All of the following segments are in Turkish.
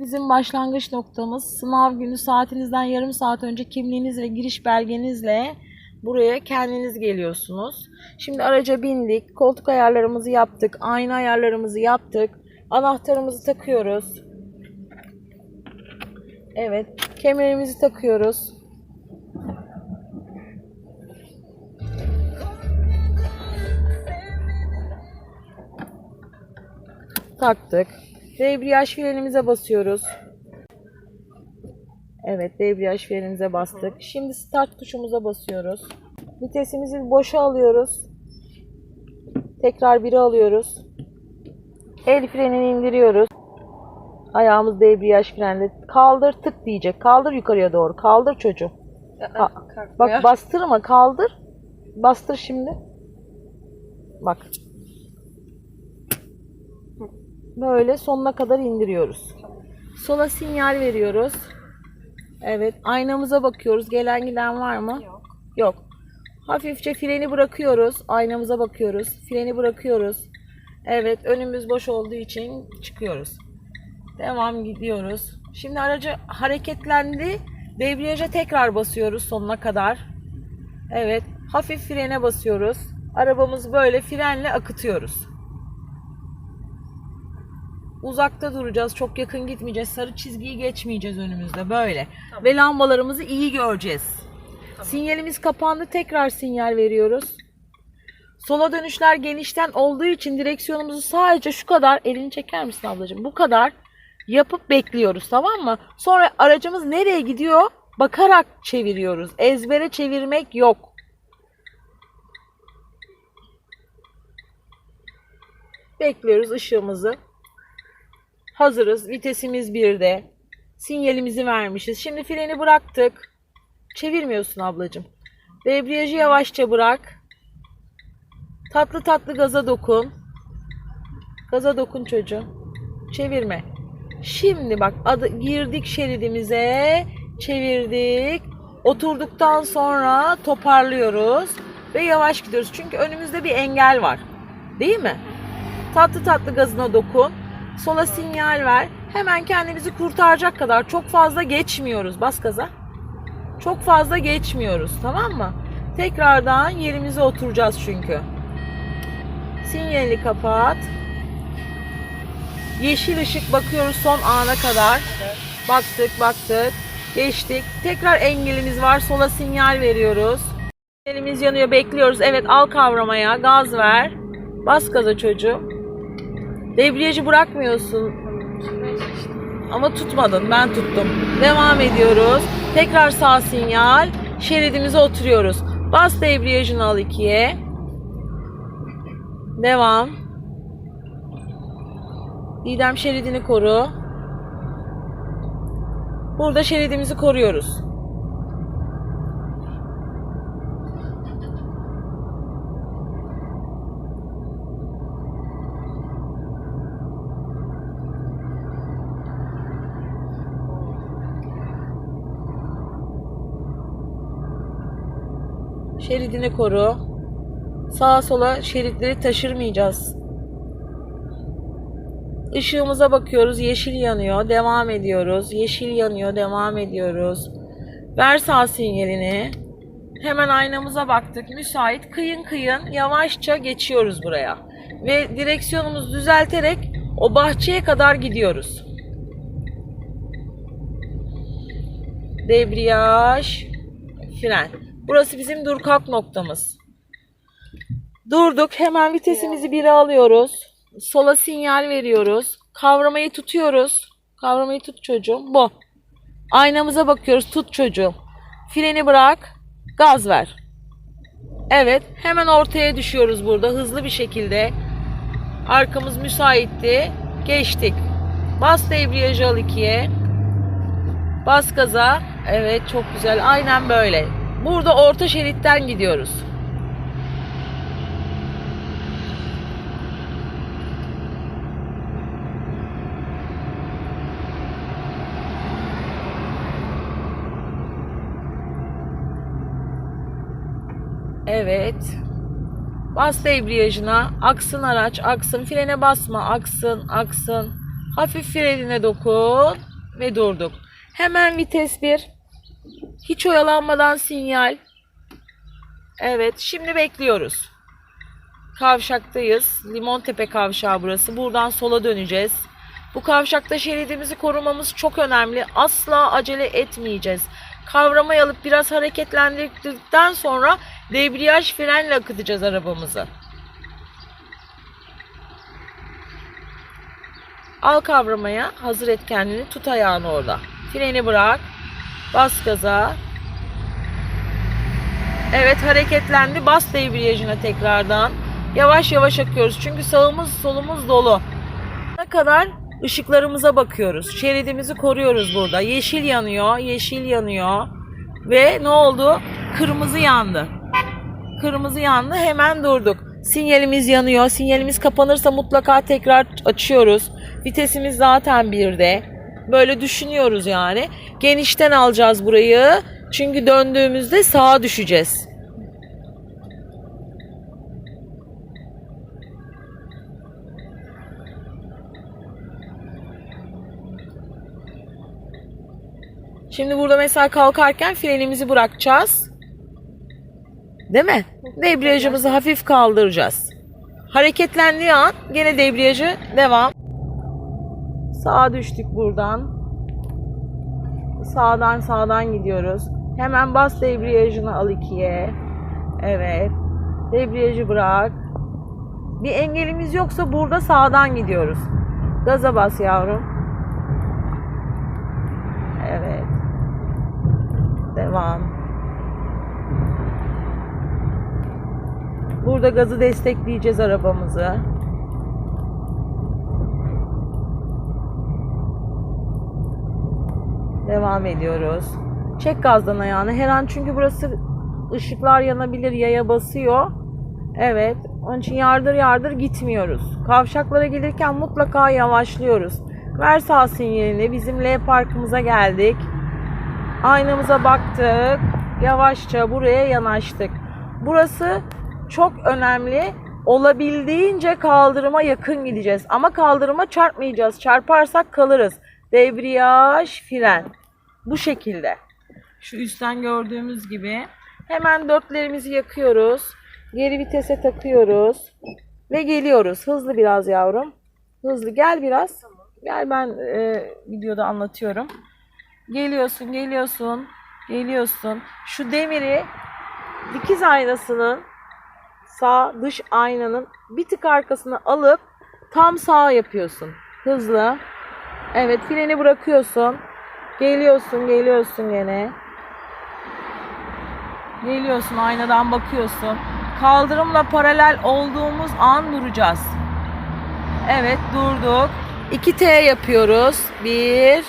bizim başlangıç noktamız. Sınav günü saatinizden yarım saat önce kimliğiniz ve giriş belgenizle buraya kendiniz geliyorsunuz. Şimdi araca bindik. Koltuk ayarlarımızı yaptık. Ayna ayarlarımızı yaptık. Anahtarımızı takıyoruz. Evet. Kemerimizi takıyoruz. Taktık. Debriyaj frenimize basıyoruz. Evet, debriyaj frenimize bastık. Şimdi start tuşumuza basıyoruz. Vitesimizi boşa alıyoruz. Tekrar 1'e alıyoruz. El frenini indiriyoruz. Ayağımız debriyaj frende. Kaldır tık diyecek. Kaldır yukarıya doğru. Kaldır çocuğum. Ha, bak bastırma kaldır. Bastır şimdi. Bak. Böyle sonuna kadar indiriyoruz. Sola sinyal veriyoruz. Evet. Aynamıza bakıyoruz. Gelen giden var mı? Yok. Yok. Hafifçe freni bırakıyoruz. Aynamıza bakıyoruz. Freni bırakıyoruz. Evet. Önümüz boş olduğu için çıkıyoruz. Devam gidiyoruz. Şimdi aracı hareketlendi. Debriyaja tekrar basıyoruz sonuna kadar. Evet. Hafif frene basıyoruz. Arabamızı böyle frenle akıtıyoruz. Uzakta duracağız. Çok yakın gitmeyeceğiz. Sarı çizgiyi geçmeyeceğiz önümüzde. Böyle. Ve lambalarımızı iyi göreceğiz. Sinyalimiz kapandı. Tekrar sinyal veriyoruz. Sola dönüşler genişten olduğu için direksiyonumuzu sadece şu kadar elini çeker misin ablacığım? Bu kadar yapıp bekliyoruz tamam mı? Sonra aracımız nereye gidiyor? Bakarak çeviriyoruz. Ezbere çevirmek yok. Bekliyoruz ışığımızı. Hazırız. Vitesimiz birde. Sinyalimizi vermişiz. Şimdi freni bıraktık. Çevirmiyorsun ablacığım. Debriyajı yavaşça bırak. Tatlı tatlı gaza dokun. Gaza dokun çocuğum. Çevirme. Şimdi bak adı, girdik şeridimize. Çevirdik. Oturduktan sonra toparlıyoruz. Ve yavaş gidiyoruz. Çünkü önümüzde bir engel var. Değil mi? Tatlı tatlı gazına dokun. Sola sinyal ver. Hemen kendimizi kurtaracak kadar çok fazla geçmiyoruz. Bas gaza. Çok fazla geçmiyoruz. Tamam mı? Tekrardan yerimize oturacağız çünkü. Sinyali kapat. Yeşil ışık bakıyoruz son ana kadar. Baktık baktık. Geçtik. Tekrar engelimiz var. Sola sinyal veriyoruz. Elimiz yanıyor bekliyoruz. Evet al kavramaya. Gaz ver. Bas gaza çocuğum. Debriyajı bırakmıyorsun. Ama tutmadın. Ben tuttum. Devam ediyoruz. Tekrar sağ sinyal. Şeridimize oturuyoruz. Bas debriyajını al ikiye. Devam. Didem şeridini koru. Burada şeridimizi koruyoruz. Şeridini koru. Sağa sola şeritleri taşırmayacağız. Işığımıza bakıyoruz. Yeşil yanıyor. Devam ediyoruz. Yeşil yanıyor. Devam ediyoruz. Ver sağ sinyalini. Hemen aynamıza baktık. Müsait. Kıyın kıyın yavaşça geçiyoruz buraya. Ve direksiyonumuzu düzelterek o bahçeye kadar gidiyoruz. Debriyaj, fren. Burası bizim dur kalk noktamız. Durduk. Hemen vitesimizi bire alıyoruz. Sola sinyal veriyoruz. Kavramayı tutuyoruz. Kavramayı tut çocuğum. Bu. Aynamıza bakıyoruz. Tut çocuğum. Freni bırak. Gaz ver. Evet. Hemen ortaya düşüyoruz burada. Hızlı bir şekilde. Arkamız müsaitti. Geçtik. Bas debriyajı al ikiye. Bas gaza. Evet çok güzel. Aynen böyle. Burada orta şeritten gidiyoruz. Evet. Bas debriyajına. Aksın araç. Aksın. Frene basma. Aksın. Aksın. Hafif frenine dokun ve durduk. Hemen vites 1. Hiç oyalanmadan sinyal. Evet, şimdi bekliyoruz. Kavşaktayız. Limontepe kavşağı burası. Buradan sola döneceğiz. Bu kavşakta şeridimizi korumamız çok önemli. Asla acele etmeyeceğiz. Kavramayı alıp biraz hareketlendirdikten sonra debriyaj frenle akıtacağız arabamızı. Al kavramaya, hazır et kendini, tut ayağını orada. Freni bırak, bas gaza. Evet hareketlendi, bas debriyajına tekrardan. Yavaş yavaş akıyoruz çünkü sağımız solumuz dolu. Ne kadar ışıklarımıza bakıyoruz. Şeridimizi koruyoruz burada. Yeşil yanıyor, yeşil yanıyor. Ve ne oldu? Kırmızı yandı. Kırmızı yandı, hemen durduk. Sinyalimiz yanıyor. Sinyalimiz kapanırsa mutlaka tekrar açıyoruz. Vitesimiz zaten birde. Böyle düşünüyoruz yani. Genişten alacağız burayı. Çünkü döndüğümüzde sağa düşeceğiz. Şimdi burada mesela kalkarken frenimizi bırakacağız. Değil mi? Debriyajımızı hafif kaldıracağız. Hareketlendiği an gene debriyajı devam. Sağa düştük buradan. Sağdan sağdan gidiyoruz. Hemen bas debriyajını al ikiye. Evet. Debriyajı bırak. Bir engelimiz yoksa burada sağdan gidiyoruz. Gaza bas yavrum. Evet. Devam. Burada gazı destekleyeceğiz arabamızı. Devam ediyoruz. Çek gazdan ayağını. Her an çünkü burası ışıklar yanabilir, yaya basıyor. Evet. Onun için yardır yardır gitmiyoruz. Kavşaklara gelirken mutlaka yavaşlıyoruz. Ver sağ sinyalini. Bizim L parkımıza geldik. Aynamıza baktık. Yavaşça buraya yanaştık. Burası çok önemli. Olabildiğince kaldırıma yakın gideceğiz. Ama kaldırıma çarpmayacağız. Çarparsak kalırız. Debriyaj, fren. Bu şekilde. Şu üstten gördüğümüz gibi. Hemen dörtlerimizi yakıyoruz. Geri vitese takıyoruz. Ve geliyoruz. Hızlı biraz yavrum. Hızlı gel biraz. Gel ben e, videoda anlatıyorum. Geliyorsun, geliyorsun, geliyorsun. Şu demiri dikiz aynasının sağ dış aynanın bir tık arkasına alıp tam sağ yapıyorsun. Hızlı. Evet, freni bırakıyorsun. Geliyorsun, geliyorsun gene. Geliyorsun, aynadan bakıyorsun. Kaldırımla paralel olduğumuz an duracağız. Evet, durduk. 2T yapıyoruz. 1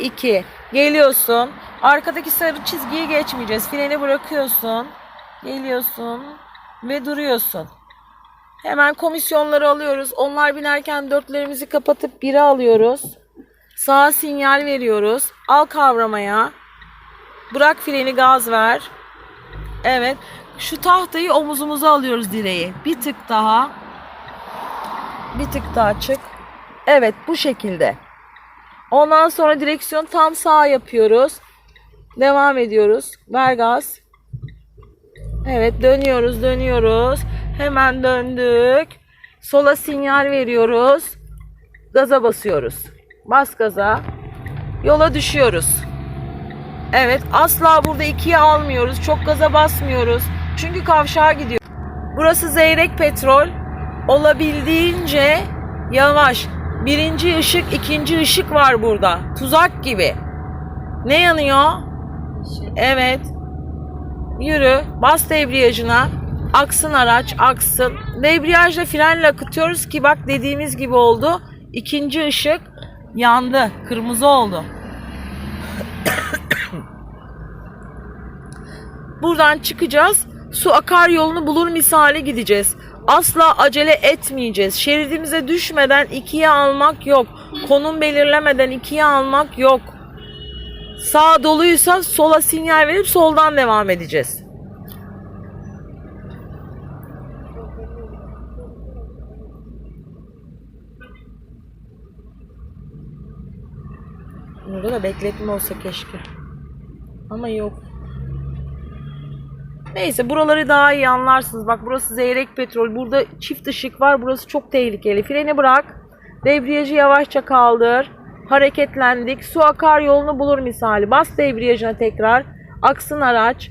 2. Geliyorsun. Arkadaki sarı çizgiyi geçmeyeceğiz. Freni bırakıyorsun. Geliyorsun ve duruyorsun. Hemen komisyonları alıyoruz. Onlar binerken dörtlerimizi kapatıp biri alıyoruz. Sağa sinyal veriyoruz. Al kavramaya. Bırak freni gaz ver. Evet. Şu tahtayı omuzumuza alıyoruz direği. Bir tık daha. Bir tık daha çık. Evet bu şekilde. Ondan sonra direksiyon tam sağ yapıyoruz. Devam ediyoruz. Ver gaz. Evet dönüyoruz dönüyoruz. Hemen döndük. Sola sinyal veriyoruz. Gaza basıyoruz. Bas gaza. Yola düşüyoruz. Evet asla burada ikiye almıyoruz. Çok gaza basmıyoruz. Çünkü kavşağa gidiyor. Burası Zeyrek Petrol. Olabildiğince yavaş. Birinci ışık, ikinci ışık var burada. Tuzak gibi. Ne yanıyor? Evet. Yürü. Bas debriyajına. Aksın araç, aksın. Debriyajla frenle akıtıyoruz ki bak dediğimiz gibi oldu. İkinci ışık yandı. Kırmızı oldu. Buradan çıkacağız. Su akar yolunu bulur misali gideceğiz. Asla acele etmeyeceğiz. Şeridimize düşmeden ikiye almak yok. Konum belirlemeden ikiye almak yok. Sağ doluysa sola sinyal verip soldan devam edeceğiz. Burada da bekletme olsa keşke. Ama yok. Neyse buraları daha iyi anlarsınız. Bak burası Zeyrek Petrol. Burada çift ışık var. Burası çok tehlikeli. Freni bırak. Debriyajı yavaşça kaldır. Hareketlendik. Su akar yolunu bulur misali. Bas debriyajına tekrar. Aksın araç.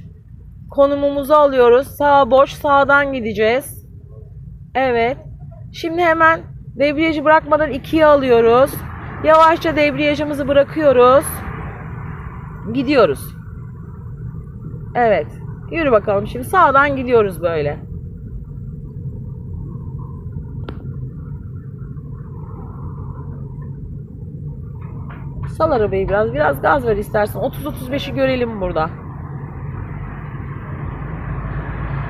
Konumumuzu alıyoruz. Sağ boş. Sağdan gideceğiz. Evet. Şimdi hemen debriyajı bırakmadan ikiye alıyoruz. Yavaşça debriyajımızı bırakıyoruz. Gidiyoruz. Evet. Yürü bakalım şimdi sağdan gidiyoruz böyle. Sal arabayı biraz. Biraz gaz ver istersen. 30-35'i görelim burada.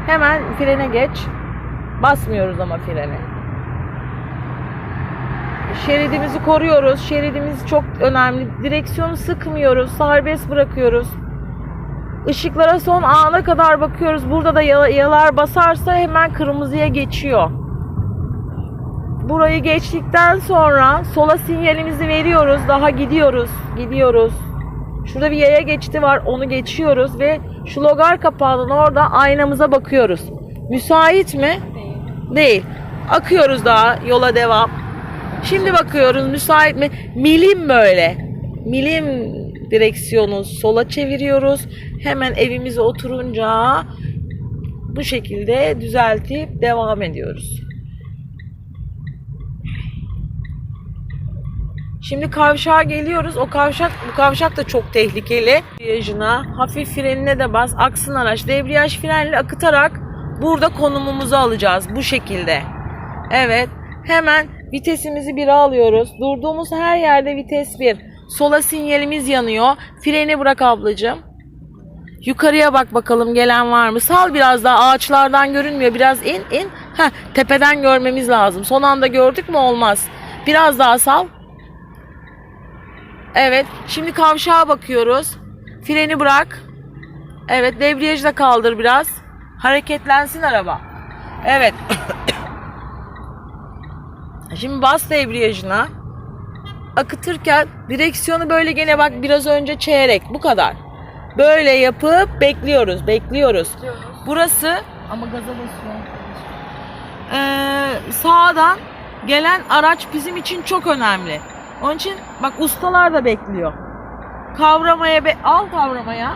Hemen frene geç. Basmıyoruz ama frene. Şeridimizi koruyoruz. Şeridimiz çok önemli. Direksiyonu sıkmıyoruz. Serbest bırakıyoruz. Işıklara son ana kadar bakıyoruz. Burada da ya- yalar basarsa hemen kırmızıya geçiyor. Burayı geçtikten sonra sola sinyalimizi veriyoruz. Daha gidiyoruz. Gidiyoruz. Şurada bir yaya geçti var. Onu geçiyoruz ve şu logar kapağının orada aynamıza bakıyoruz. Müsait mi? Değil. Akıyoruz daha yola devam. Şimdi bakıyoruz müsait mi? Milim böyle. Milim direksiyonu sola çeviriyoruz. Hemen evimize oturunca bu şekilde düzeltip devam ediyoruz. Şimdi kavşağa geliyoruz. O kavşak bu kavşak da çok tehlikeli. Debriyajına, hafif frenine de bas. Aksın araç. Debriyaj frenle akıtarak burada konumumuzu alacağız bu şekilde. Evet. Hemen vitesimizi bir alıyoruz. Durduğumuz her yerde vites bir. Sola sinyalimiz yanıyor. Freni bırak ablacığım. Yukarıya bak bakalım gelen var mı? Sal biraz daha ağaçlardan görünmüyor. Biraz in in. Heh, tepeden görmemiz lazım. Son anda gördük mü olmaz. Biraz daha sal. Evet. Şimdi kavşağa bakıyoruz. Freni bırak. Evet. Debriyajı da kaldır biraz. Hareketlensin araba. Evet. Şimdi bas debriyajına. Akıtırken direksiyonu böyle gene bak biraz önce çeyrek. Bu kadar. Böyle yapıp bekliyoruz. Bekliyoruz. Burası Ama gaza basıyor. eee, sağdan gelen araç bizim için çok önemli. Onun için bak ustalar da bekliyor. Kavramaya be al kavramaya.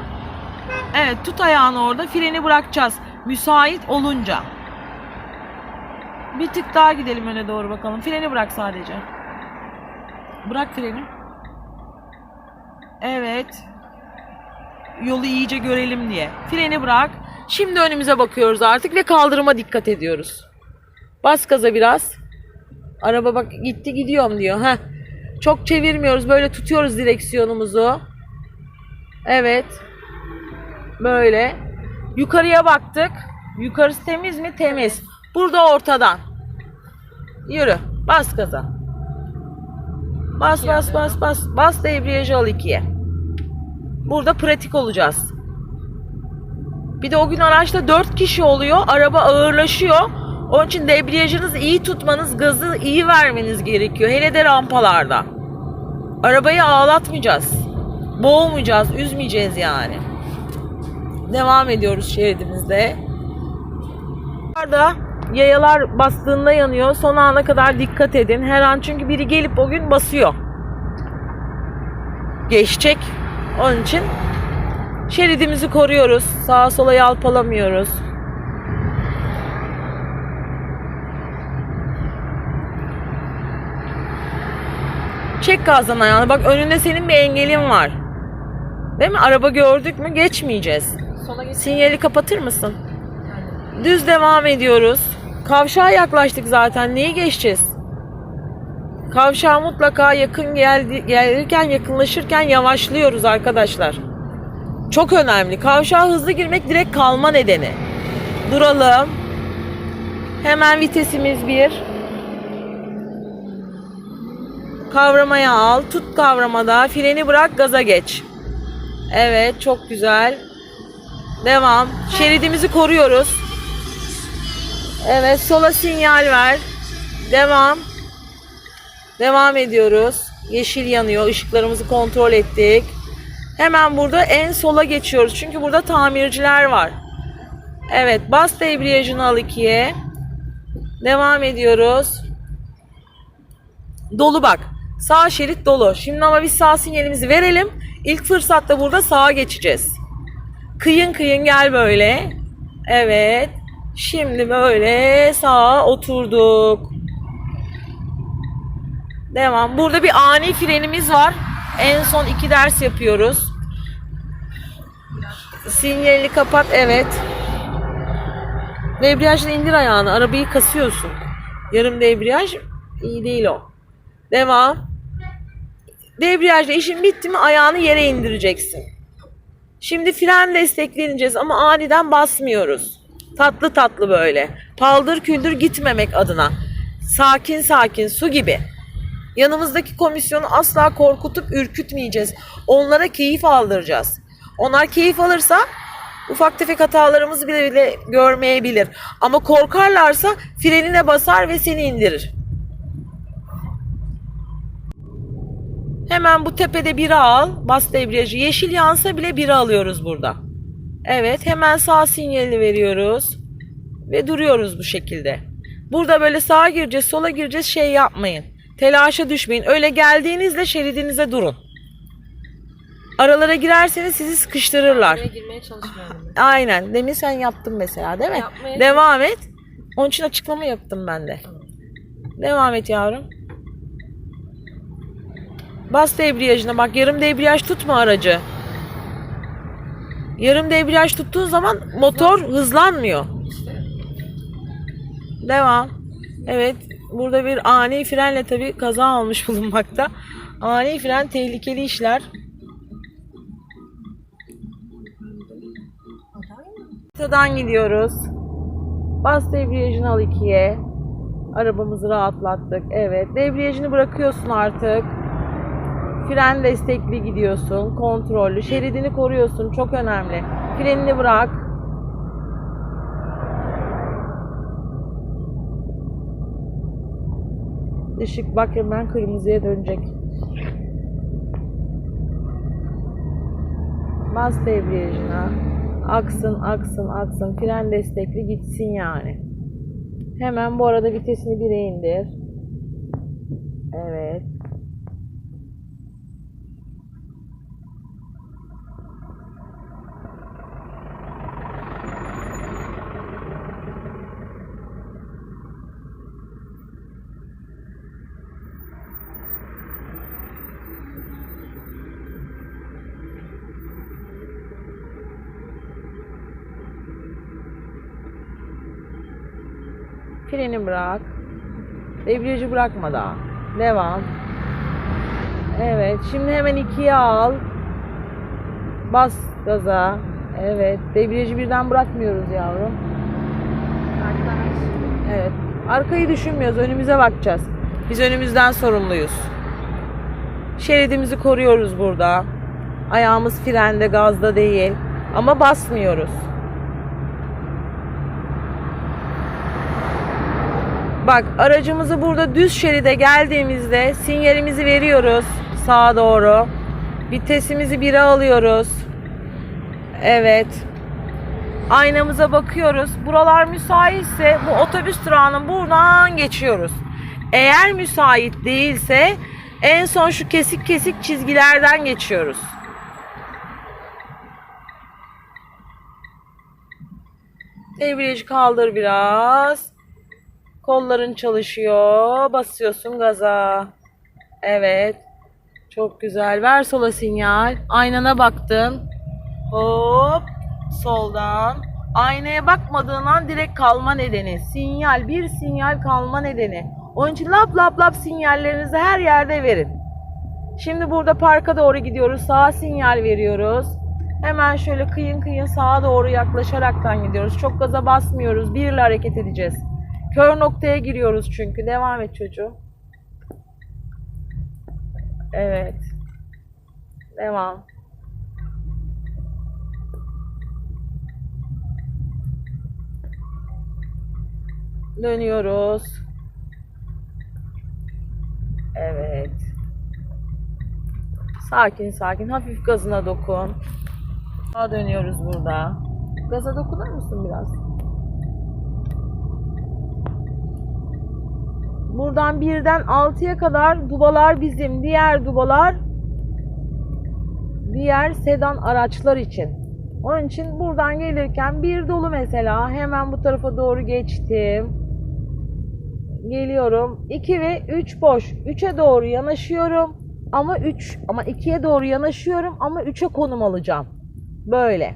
Evet tut ayağını orada freni bırakacağız. Müsait olunca. Bir tık daha gidelim öne doğru bakalım. Freni bırak sadece. Bırak freni. Evet. Yolu iyice görelim diye. Freni bırak. Şimdi önümüze bakıyoruz artık ve kaldırıma dikkat ediyoruz. Bas gaza biraz. Araba bak gitti gidiyorum diyor. Heh. Çok çevirmiyoruz. Böyle tutuyoruz direksiyonumuzu. Evet. Böyle. Yukarıya baktık. Yukarısı temiz mi? Temiz. Burada ortadan. Yürü. Bas gaza. Bas bas bas bas. Bas debriyajı al ikiye. Burada pratik olacağız. Bir de o gün araçta 4 kişi oluyor. Araba ağırlaşıyor. Onun için debriyajınızı iyi tutmanız, gazı iyi vermeniz gerekiyor. Hele de rampalarda. Arabayı ağlatmayacağız. Boğmayacağız, üzmeyeceğiz yani. Devam ediyoruz şeridimizde. Arada yayalar bastığında yanıyor. Son ana kadar dikkat edin. Her an çünkü biri gelip o gün basıyor. Geçecek. Onun için şeridimizi koruyoruz. Sağa sola yalpalamıyoruz. Çek gazdan ayağını. Bak önünde senin bir engelin var. Değil mi? Araba gördük mü geçmeyeceğiz. Sola. Sinyali kapatır mısın? Düz devam ediyoruz. Kavşağa yaklaştık zaten. Neyi geçeceğiz? Kavşağa mutlaka yakın geldi, gelirken yakınlaşırken yavaşlıyoruz arkadaşlar. Çok önemli. Kavşağa hızlı girmek direkt kalma nedeni. Duralım. Hemen vitesimiz bir. Kavramaya al. Tut kavramada. Freni bırak gaza geç. Evet çok güzel. Devam. Şeridimizi koruyoruz. Evet sola sinyal ver. Devam. Devam ediyoruz. Yeşil yanıyor. Işıklarımızı kontrol ettik. Hemen burada en sola geçiyoruz. Çünkü burada tamirciler var. Evet bas debriyajını al ikiye. Devam ediyoruz. Dolu bak. Sağ şerit dolu. Şimdi ama biz sağ sinyalimizi verelim. İlk fırsatta burada sağa geçeceğiz. Kıyın kıyın gel böyle. Evet. Şimdi böyle sağa oturduk. Devam. Burada bir ani frenimiz var. En son iki ders yapıyoruz. Sinyalini kapat. Evet. Debriyajla indir ayağını. Arabayı kasıyorsun. Yarım debriyaj iyi değil o. Devam. Debriyajla işin bitti mi ayağını yere indireceksin. Şimdi fren destekleneceğiz ama aniden basmıyoruz. Tatlı tatlı böyle. Paldır küldür gitmemek adına. Sakin sakin su gibi. Yanımızdaki komisyonu asla korkutup ürkütmeyeceğiz. Onlara keyif aldıracağız. Onlar keyif alırsa ufak tefek hatalarımızı bile bile görmeyebilir. Ama korkarlarsa frenine basar ve seni indirir. Hemen bu tepede biri al. Bas debriyajı. Yeşil yansa bile biri alıyoruz burada. Evet hemen sağ sinyalini veriyoruz. Ve duruyoruz bu şekilde. Burada böyle sağa gireceğiz sola gireceğiz şey yapmayın. Telaşa düşmeyin. Öyle geldiğinizde şeridinize durun. Aralara girerseniz sizi sıkıştırırlar. Girmeye çalışmıyorum. Aynen. Demin sen yaptın mesela değil mi? Yapmaya- Devam et. Onun için açıklama yaptım ben de. Devam et yavrum. Bas debriyajına bak. Yarım debriyaj tutma aracı. Yarım debriyaj tuttuğun zaman motor hızlanmıyor. Devam. Evet. Burada bir ani frenle tabii kaza olmuş bulunmakta. Ani fren tehlikeli işler. Ortadan gidiyoruz. Bas debriyajını al ikiye. Arabamızı rahatlattık. Evet. Debriyajını bırakıyorsun artık. Fren destekli gidiyorsun. Kontrollü. Şeridini koruyorsun. Çok önemli. Frenini bırak. Işık bak hemen kırmızıya dönecek. Bas debriyajına. Aksın, aksın, aksın. Fren destekli gitsin yani. Hemen bu arada vitesini 1'e indir. Evet. Freni bırak. Debriyajı bırakma daha. Devam. Evet. Şimdi hemen ikiye al. Bas gaza. Evet. Debriyajı birden bırakmıyoruz yavrum. Evet. Arkayı düşünmüyoruz. Önümüze bakacağız. Biz önümüzden sorumluyuz. Şeridimizi koruyoruz burada. Ayağımız frende, gazda değil. Ama basmıyoruz. Bak aracımızı burada düz şeride geldiğimizde sinyalimizi veriyoruz sağa doğru. Vitesimizi 1'e alıyoruz. Evet. Aynamıza bakıyoruz. Buralar müsaitse bu otobüs durağının buradan geçiyoruz. Eğer müsait değilse en son şu kesik kesik çizgilerden geçiyoruz. Debriyajı kaldır biraz. Kolların çalışıyor. Basıyorsun gaza. Evet. Çok güzel. Ver sola sinyal. Aynana baktın. Hop. Soldan. Aynaya bakmadığın an direkt kalma nedeni. Sinyal. Bir sinyal kalma nedeni. Onun için lap lap lap sinyallerinizi her yerde verin. Şimdi burada parka doğru gidiyoruz. Sağa sinyal veriyoruz. Hemen şöyle kıyın kıyın sağa doğru yaklaşaraktan gidiyoruz. Çok gaza basmıyoruz. Bir ile hareket edeceğiz. Kör noktaya giriyoruz çünkü. Devam et çocuğum. Evet. Devam. Dönüyoruz. Evet. Sakin sakin. Hafif gazına dokun. Sağa dönüyoruz burada. Gaza dokunur musun biraz? Buradan birden 6'ya kadar dubalar bizim. Diğer dubalar diğer sedan araçlar için. Onun için buradan gelirken bir dolu mesela hemen bu tarafa doğru geçtim. Geliyorum. 2 ve 3 boş. 3'e doğru yanaşıyorum. Ama 3 ama 2'ye doğru yanaşıyorum ama 3'e konum alacağım. Böyle.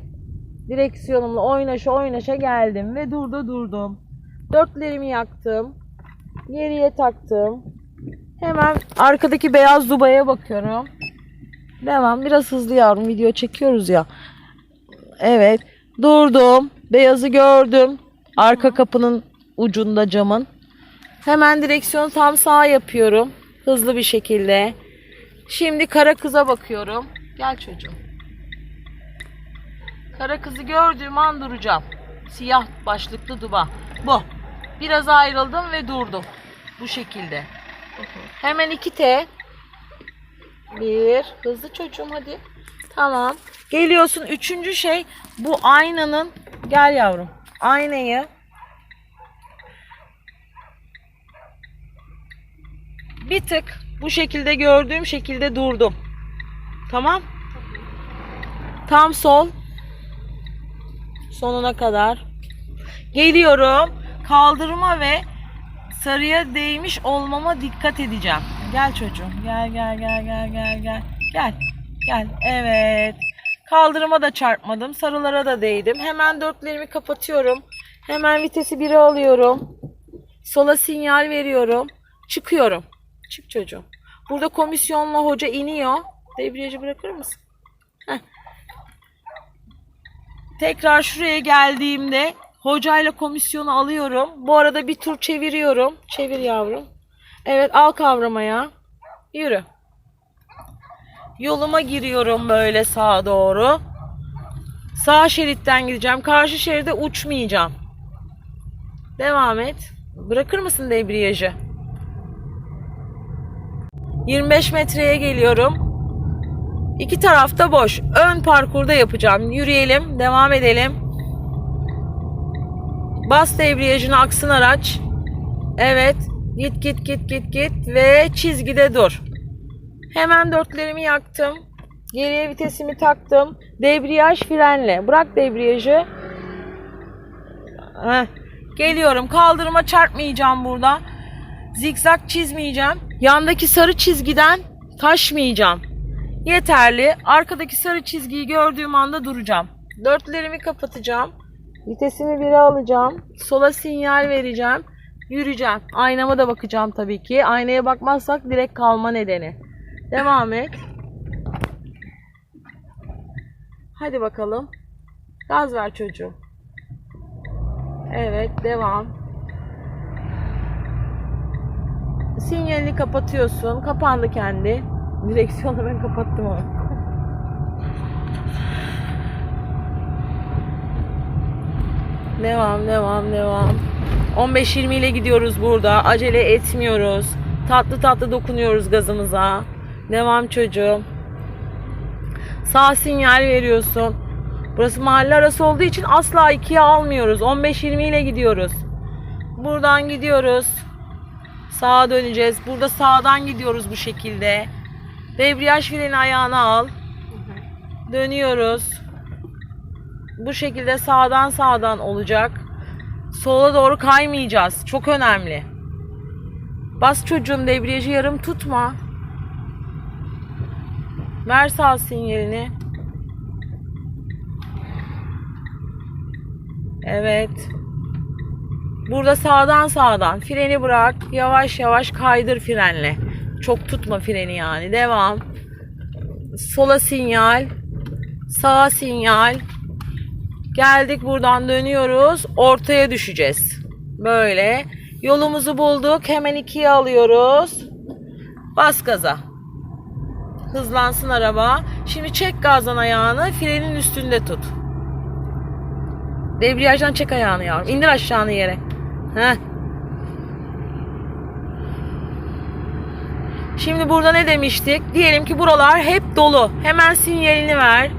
Direksiyonumla oynaşa oynaşa geldim ve durdu durdum. Dörtlerimi yaktım. Geriye taktım. Hemen arkadaki beyaz dubaya bakıyorum. Devam. Biraz hızlı yavrum video çekiyoruz ya. Evet. Durdum. Beyazı gördüm. Arka kapının ucunda camın. Hemen direksiyonu tam sağ yapıyorum. Hızlı bir şekilde. Şimdi kara kıza bakıyorum. Gel çocuğum. Kara kızı gördüğüm an duracağım. Siyah başlıklı duba. Bu. Biraz ayrıldım ve durdum. Bu şekilde. Hemen 2T. Bir. Hızlı çocuğum hadi. Tamam. Geliyorsun. Üçüncü şey bu aynanın. Gel yavrum. Aynayı bir tık bu şekilde gördüğüm şekilde durdum. Tamam. Tam sol. Sonuna kadar. Geliyorum. Kaldırma ve sarıya değmiş olmama dikkat edeceğim. Gel çocuğum. Gel gel gel gel gel gel. Gel. Gel. Evet. Kaldırıma da çarpmadım. Sarılara da değdim. Hemen dörtlerimi kapatıyorum. Hemen vitesi 1'e alıyorum. Sola sinyal veriyorum. Çıkıyorum. Çık çocuğum. Burada komisyonla hoca iniyor. Debriyajı bırakır mısın? Heh. Tekrar şuraya geldiğimde hocayla komisyonu alıyorum. Bu arada bir tur çeviriyorum. Çevir yavrum. Evet al kavramaya. Yürü. Yoluma giriyorum böyle sağa doğru. Sağ şeritten gideceğim. Karşı şeride uçmayacağım. Devam et. Bırakır mısın debriyajı? 25 metreye geliyorum. İki tarafta boş. Ön parkurda yapacağım. Yürüyelim, devam edelim. Bas debriyajını aksın araç. Evet. Git git git git git ve çizgide dur. Hemen dörtlerimi yaktım. Geriye vitesimi taktım. Debriyaj frenle. Bırak debriyajı. Heh. Geliyorum. Kaldırıma çarpmayacağım burada. Zikzak çizmeyeceğim. Yandaki sarı çizgiden taşmayacağım. Yeterli. Arkadaki sarı çizgiyi gördüğüm anda duracağım. Dörtlerimi kapatacağım. Vitesimi bire alacağım. Sola sinyal vereceğim. Yürüyeceğim. Aynama da bakacağım tabii ki. Aynaya bakmazsak direkt kalma nedeni. Devam et. Hadi bakalım. Gaz ver çocuğum. Evet, devam. Sinyalini kapatıyorsun. Kapandı kendi. Direksiyonu ben kapattım onu. Devam, devam, devam. 15-20 ile gidiyoruz burada. Acele etmiyoruz. Tatlı tatlı dokunuyoruz gazımıza. Devam çocuğum. Sağ sinyal veriyorsun. Burası mahalle arası olduğu için asla ikiye almıyoruz. 15-20 ile gidiyoruz. Buradan gidiyoruz. Sağa döneceğiz. Burada sağdan gidiyoruz bu şekilde. Debriyaj freni ayağına al. Dönüyoruz. Bu şekilde sağdan sağdan olacak. Sola doğru kaymayacağız. Çok önemli. Bas çocuğum debriyajı yarım tutma. Ver sağ sinyalini. Evet. Burada sağdan sağdan freni bırak. Yavaş yavaş kaydır frenle. Çok tutma freni yani. Devam. Sola sinyal. Sağa sinyal. Geldik buradan dönüyoruz. Ortaya düşeceğiz. Böyle. Yolumuzu bulduk. Hemen ikiye alıyoruz. Bas gaza. Hızlansın araba. Şimdi çek gazdan ayağını. Frenin üstünde tut. Debriyajdan çek ayağını yavrum. İndir aşağını yere. Heh. Şimdi burada ne demiştik? Diyelim ki buralar hep dolu. Hemen sinyalini ver.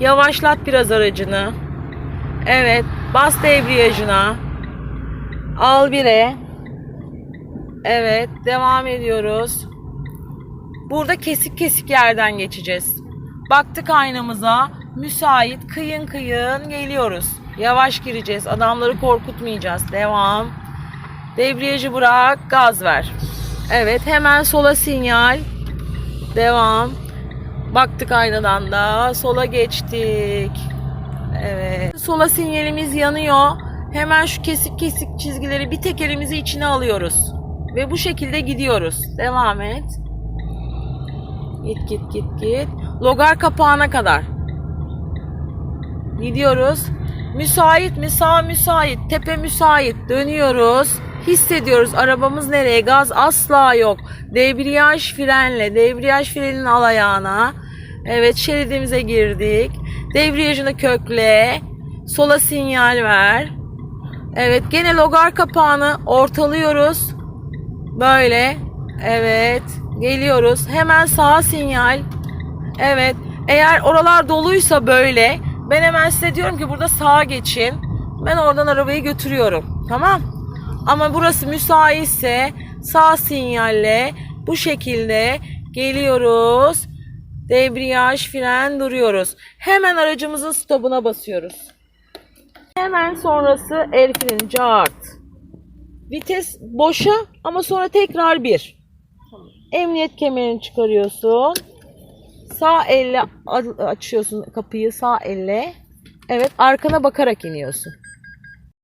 Yavaşlat biraz aracını. Evet. Bas debriyajına. Al bire. Evet. Devam ediyoruz. Burada kesik kesik yerden geçeceğiz. Baktık aynamıza. Müsait kıyın kıyın geliyoruz. Yavaş gireceğiz. Adamları korkutmayacağız. Devam. Debriyajı bırak. Gaz ver. Evet hemen sola sinyal. Devam. Baktık aynadan da sola geçtik. Evet. Sola sinyalimiz yanıyor. Hemen şu kesik kesik çizgileri bir tek elimizi içine alıyoruz. Ve bu şekilde gidiyoruz. Devam et. Git git git git. Logar kapağına kadar. Gidiyoruz. Müsait mi? Sağ müsait. Tepe müsait. Dönüyoruz. Hissediyoruz arabamız nereye? Gaz asla yok. Debriyaj frenle. Debriyaj frenin al ayağına. Evet şeridimize girdik. Debriyajını kökle. Sola sinyal ver. Evet gene logar kapağını ortalıyoruz. Böyle. Evet. Geliyoruz. Hemen sağa sinyal. Evet. Eğer oralar doluysa böyle ben hemen size diyorum ki burada sağa geçin. Ben oradan arabayı götürüyorum. Tamam? Ama burası müsaitse sağ sinyalle bu şekilde geliyoruz. Debriyaj, fren duruyoruz. Hemen aracımızın stopuna basıyoruz. Hemen sonrası el freni cart. Vites boşa ama sonra tekrar bir. Emniyet kemerini çıkarıyorsun. Sağ elle açıyorsun kapıyı sağ elle. Evet arkana bakarak iniyorsun.